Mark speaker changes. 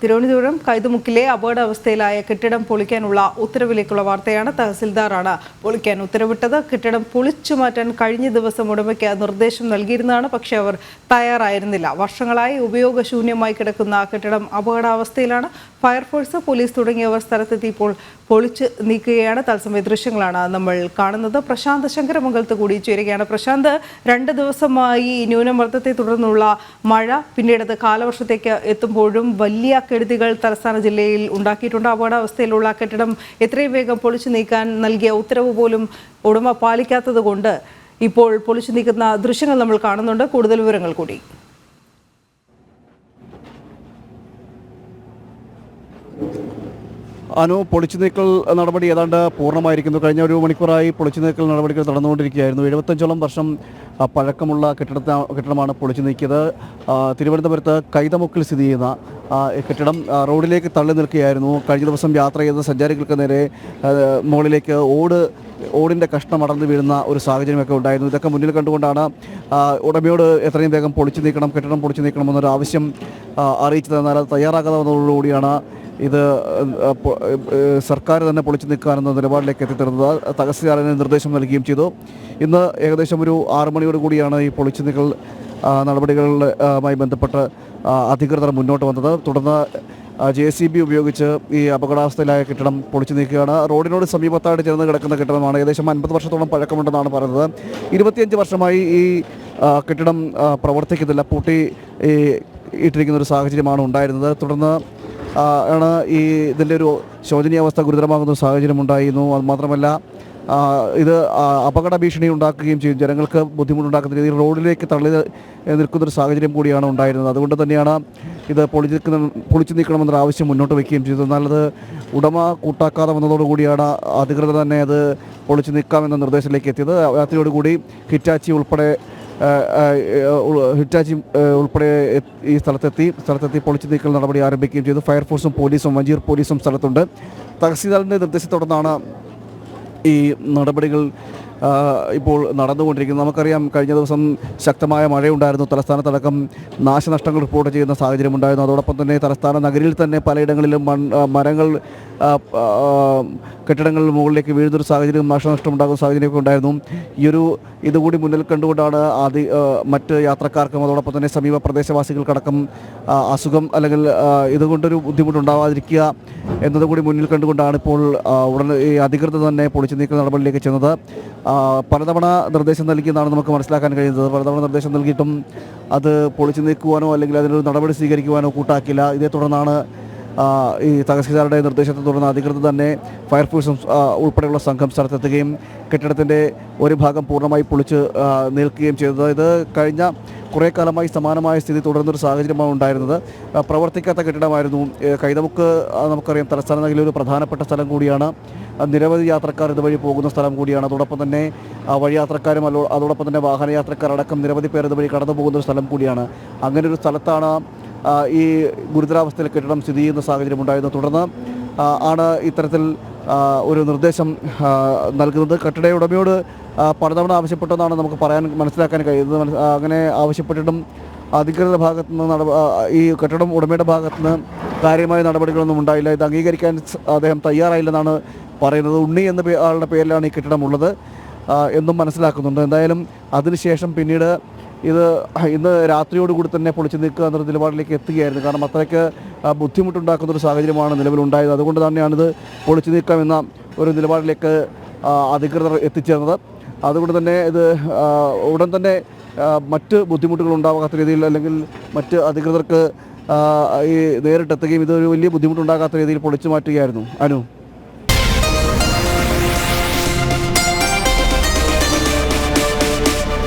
Speaker 1: തിരുവനന്തപുരം കൈതുമുക്കിലെ അപകടാവസ്ഥയിലായ കെട്ടിടം പൊളിക്കാനുള്ള ഉത്തരവിലേക്കുള്ള വാർത്തയാണ് തഹസിൽദാറാണ് പൊളിക്കാൻ ഉത്തരവിട്ടത്. കെട്ടിടം പൊളിച്ചു മാറ്റാൻ കഴിഞ്ഞ ദിവസം ഉടമയ്ക്ക് നിർദ്ദേശം നൽകിയിരുന്നതാണ് പക്ഷേ അവർ തയ്യാറായിരുന്നില്ല. വർഷങ്ങളായി ഉപയോഗശൂന്യമായി കിടക്കുന്ന കെട്ടിടം അപകടാവസ്ഥയിലാണ്. ഫയർഫോഴ്സ് പോലീസ് തുടങ്ങിയവർ സ്ഥലത്തെത്തി ഇപ്പോൾ പൊളിച്ച് നീക്കുകയാണ്. തത്സമയ ദൃശ്യങ്ങളാണ് നമ്മൾ കാണുന്നത്. പ്രശാന്ത് ശങ്കരമംഗലത്ത് കൂടി ചേരുകയാണ്. പ്രശാന്ത് രണ്ട് ദിവസമായി ന്യൂനമർദ്ദത്തെ തുടർന്നുള്ള മഴ പിന്നീട് അത് കാലവർഷത്തേക്ക് എത്തുമ്പോഴും വലിയ കെടുതികൾ തലസ്ഥാന ജില്ലയിൽ ഉണ്ടാക്കിയിട്ടുണ്ട്. അപകടാവസ്ഥയിലുള്ള കെട്ടിടം എത്രയും വേഗം പൊളിച്ചു നീക്കാൻ നൽകിയ ഉത്തരവ് പോലും ഉടമ പാലിക്കാത്തത് കൊണ്ട് ഇപ്പോൾ പൊളിച്ചു നീക്കുന്ന ദൃശ്യങ്ങൾ നമ്മൾ കാണുന്നുണ്ട്. കൂടുതൽ വിവരങ്ങൾ കൂടി.
Speaker 2: അനു പൊളിച്ചു നീക്കൽ നടപടി ഏതാണ്ട് പൂർണമായിരിക്കുന്നു. കഴിഞ്ഞ ഒരു മണിക്കൂറായി പൊളിച്ചു നീക്കൽ നടപടികൾ നടന്നുകൊണ്ടിരിക്കുകയായിരുന്നു. എഴുപത്തഞ്ചോളം വർഷം പഴക്കമുള്ള കെട്ടിട കെട്ടിടമാണ് പൊളിച്ചു നീക്കിയത്. തിരുവനന്തപുരത്ത് കൈതമുക്കിൽ സ്ഥിതി ചെയ്യുന്ന കെട്ടിടം റോഡിലേക്ക് തള്ളി നിൽക്കുകയായിരുന്നു. കഴിഞ്ഞ ദിവസം യാത്ര ചെയ്ത സഞ്ചാരികൾക്ക് നേരെ മുകളിലേക്ക് ഓട് ഓടിന്റെ കഷ്ണം അടർന്നു വീഴുന്ന ഒരു സാഹചര്യമൊക്കെ ഉണ്ടായിരുന്നു. ഇതൊക്കെ മുന്നിൽ കണ്ടുകൊണ്ടാണ് ഉടമയോട് എത്രയും വേഗം പൊളിച്ചു നീക്കണം കെട്ടിടം പൊളിച്ചു നീക്കണമെന്നൊരു ആവശ്യം അറിയിച്ചത്. എന്നാൽ അത് തയ്യാറാകാതെ വന്നതോടുകൂടിയാണ് ഇത് സർക്കാർ തന്നെ പൊളിച്ചു നിൽക്കാനെന്ന നിലപാടിലേക്ക് എത്തിത്തീർന്നത് തഹസിൽദാറിന് നിർദ്ദേശം നൽകുകയും ചെയ്തു. ഇന്ന് ഏകദേശം ഒരു ആറു മണിയോട് കൂടിയാണ് ഈ പൊളിച്ചു നീക്കൽ നടപടികളുമായി ബന്ധപ്പെട്ട് അധികൃതർ മുന്നോട്ട് വന്നത്. തുടർന്ന് ജെ സി ബി ഉപയോഗിച്ച് ഈ അപകടാവസ്ഥയിലായ കെട്ടിടം പൊളിച്ചു നീക്കുകയാണ്. റോഡിനോട് സമീപത്തായിട്ട് ചേർന്ന് കിടക്കുന്ന കെട്ടിടമാണ് ഏകദേശം അൻപത് വർഷത്തോളം പഴക്കമുണ്ടെന്നാണ് പറയുന്നത്. ഇരുപത്തിയഞ്ച് വർഷമായി ഈ കെട്ടിടം പ്രവർത്തിക്കുന്നില്ല. പൂട്ടി ഇട്ടിരിക്കുന്ന ഒരു സാഹചര്യമാണ് ഉണ്ടായിരുന്നത്. തുടർന്ന് ആണ് ഈ ഇതിന്റെ ഒരു ശോചനീയാവസ്ഥ ഗുരുതരമാകുന്ന സാഹചര്യമുണ്ടായിരുന്നു അത് മാത്രമല്ല ഇത് അപകട ഭീഷണി ഉണ്ടാക്കുകയും ചെയ്യും. ജനങ്ങൾക്ക് ബുദ്ധിമുട്ടുണ്ടാക്കുന്ന രീതിയിൽ റോഡിലേക്ക് തള്ളി നിൽക്കുന്നൊരു സാഹചര്യം കൂടിയാണ് ഉണ്ടായിരുന്നത്. അതുകൊണ്ട് തന്നെയാണ് ഇത് പൊളിച്ചിരിക്കുന്ന പൊളിച്ചു നീക്കണമെന്നൊരു ആവശ്യം മുന്നോട്ട് വയ്ക്കുകയും ചെയ്തു എന്നാൽ അത് ഉടമ കൂട്ടാക്കാതെ വന്നതോടുകൂടിയാണ് അധികൃതർ തന്നെ അത് പൊളിച്ചു നീക്കാമെന്ന നിർദ്ദേശത്തിലേക്ക് എത്തിയത്. രാത്രിയോടുകൂടി ഹിറ്റാച്ചി ഉൾപ്പെടെ ഹിറ്റാച്ചി ഉൾപ്പെടെ ഈ സ്ഥലത്തെത്തി സ്ഥലത്തെത്തി പൊളിച്ചു നീക്കൽ നടപടി ആരംഭിക്കുകയും ചെയ്തു. ഫയർഫോഴ്സും പോലീസും വഞ്ചിയൂർ പോലീസും സ്ഥലത്തുണ്ട്. തഹസീൽദാറിന്റെ നിർദ്ദേശത്തെ തുടർന്നാണ് ഈ നടപടികൾ ഇപ്പോൾ നടന്നുകൊണ്ടിരിക്കുന്നത്. നമുക്കറിയാം കഴിഞ്ഞ ദിവസം ശക്തമായ മഴയുണ്ടായിരുന്നു. തലസ്ഥാനത്തടക്കം നാശനഷ്ടങ്ങൾ റിപ്പോർട്ട് ചെയ്യുന്ന സാഹചര്യം ഉണ്ടായിരുന്നു അതോടൊപ്പം തന്നെ തലസ്ഥാന നഗരിയിൽ തന്നെ പലയിടങ്ങളിലും മരങ്ങൾ കെട്ടിടങ്ങൾ മുകളിലേക്ക് വീഴുന്നൊരു സാഹചര്യം നാശനഷ്ടം ഉണ്ടാകുന്ന സാഹചര്യമൊക്കെ ഉണ്ടായിരുന്നു. ഈ ഒരു ഇതുകൂടി മുന്നിൽ കണ്ടുകൊണ്ടാണ് ആദ്യ മറ്റ് യാത്രക്കാർക്കും അതോടൊപ്പം തന്നെ സമീപ പ്രദേശവാസികൾക്കടക്കം അസുഖം അല്ലെങ്കിൽ ഇതുകൊണ്ടൊരു ബുദ്ധിമുട്ടുണ്ടാവാതിരിക്കുക എന്നതുകൂടി മുന്നിൽ കണ്ടുകൊണ്ടാണ് ഇപ്പോൾ ഉടൻ ഈ അധികൃതർ തന്നെ പൊളിച്ചു നീക്കൽ നടപടിയിലേക്ക് ചെന്നത്. പലതവണ നിർദ്ദേശം നൽകിയെന്നാണ് നമുക്ക് മനസ്സിലാക്കാൻ കഴിയുന്നത്. പലതവണ നിർദ്ദേശം നൽകിയിട്ടും അത് പൊളിച്ചു നീക്കുവാനോ അല്ലെങ്കിൽ അതിനൊരു നടപടി സ്വീകരിക്കുവാനോ കൂട്ടാക്കില്ല. ഇതേ തുടർന്നാണ് ഈ തഹസിൽദാരുടെ നിർദ്ദേശത്തെ തുടർന്ന് അധികൃതർ തന്നെ ഫയർഫോഴ്സും ഉൾപ്പെടെയുള്ള സംഘം സ്ഥലത്തെത്തുകയും കെട്ടിടത്തിന്റെ ഒരു ഭാഗം പൂർണമായി പൊളിച്ച് നിൽക്കുകയും ചെയ്തത് ഇത് കഴിഞ്ഞ കുറേ കാലമായി സമാനമായ സ്ഥിതി തുടർന്നൊരു സാഹചര്യമാണ് ഉണ്ടായിരുന്നത്. പ്രവർത്തിക്കാത്ത കെട്ടിടമായിരുന്നു. കൈതമുക്ക് നമുക്കറിയാം തലസ്ഥാന നഗരിലെ ഒരു പ്രധാനപ്പെട്ട സ്ഥലം കൂടിയാണ്. നിരവധി യാത്രക്കാർ ഇതുവഴി പോകുന്ന സ്ഥലം കൂടിയാണ്. അതോടൊപ്പം തന്നെ വഴി വഴിയാത്രക്കാരും അതോടൊപ്പം തന്നെ വാഹനയാത്രക്കാർ അടക്കം നിരവധി പേർ ഇതുവഴി കടന്നു പോകുന്ന ഒരു സ്ഥലം കൂടിയാണ്. അങ്ങനെ ഒരു സ്ഥലത്താണ് ഈ ഗുരുതരാവസ്ഥയിൽ കെട്ടിടം സ്ഥിതി ചെയ്യുന്ന സാഹചര്യം ഉണ്ടായിരുന്നു. തുടർന്ന് ആണ് ഇത്തരത്തിൽ ഒരു നിർദ്ദേശം നൽകുന്നത്. കെട്ടിട ഉടമയോട് പലതവണ ആവശ്യപ്പെട്ടെന്നാണ് നമുക്ക് പറയാൻ മനസ്സിലാക്കാൻ കഴിയുന്നത്. അങ്ങനെ ആവശ്യപ്പെട്ടിട്ടും അധികൃത ഭാഗത്തു നിന്ന് ഈ കെട്ടിടം ഉടമയുടെ ഭാഗത്തു നിന്ന് കാര്യമായ നടപടികളൊന്നും ഉണ്ടായില്ല. ഇത് അംഗീകരിക്കാൻ അദ്ദേഹം തയ്യാറായില്ലെന്നാണ് പറയുന്നത്. ഉണ്ണി എന്ന ആളുടെ പേരിലാണ് ഈ കെട്ടിടം ഉള്ളത് എന്നും മനസ്സിലാക്കുന്നുണ്ട്. എന്തായാലും അതിനുശേഷം പിന്നീട് ഇത് ഇന്ന് രാത്രിയോടുകൂടി തന്നെ പൊളിച്ചു നീക്കുക എന്നൊരു നിലപാടിലേക്ക് എത്തുകയായിരുന്നു. കാരണം അത്രയ്ക്ക് ബുദ്ധിമുട്ടുണ്ടാക്കുന്ന ഒരു സാഹചര്യമാണ് നിലവിലുണ്ടായത്. അതുകൊണ്ട് തന്നെയാണിത് പൊളിച്ചു നീക്കാമെന്ന ഒരു നിലപാടിലേക്ക് അധികൃതർ എത്തിച്ചേർന്നത്. അതുകൊണ്ട് തന്നെ ഇത് ഉടൻ തന്നെ മറ്റ് ബുദ്ധിമുട്ടുകൾ ഉണ്ടാകാത്ത രീതിയിൽ അല്ലെങ്കിൽ മറ്റ് അധികൃതർക്ക് ഈ നേരിട്ടെത്തുകയും ഇതൊരു വലിയ ബുദ്ധിമുട്ടുണ്ടാകാത്ത രീതിയിൽ പൊളിച്ചു മാറ്റുകയായിരുന്നു. അനു?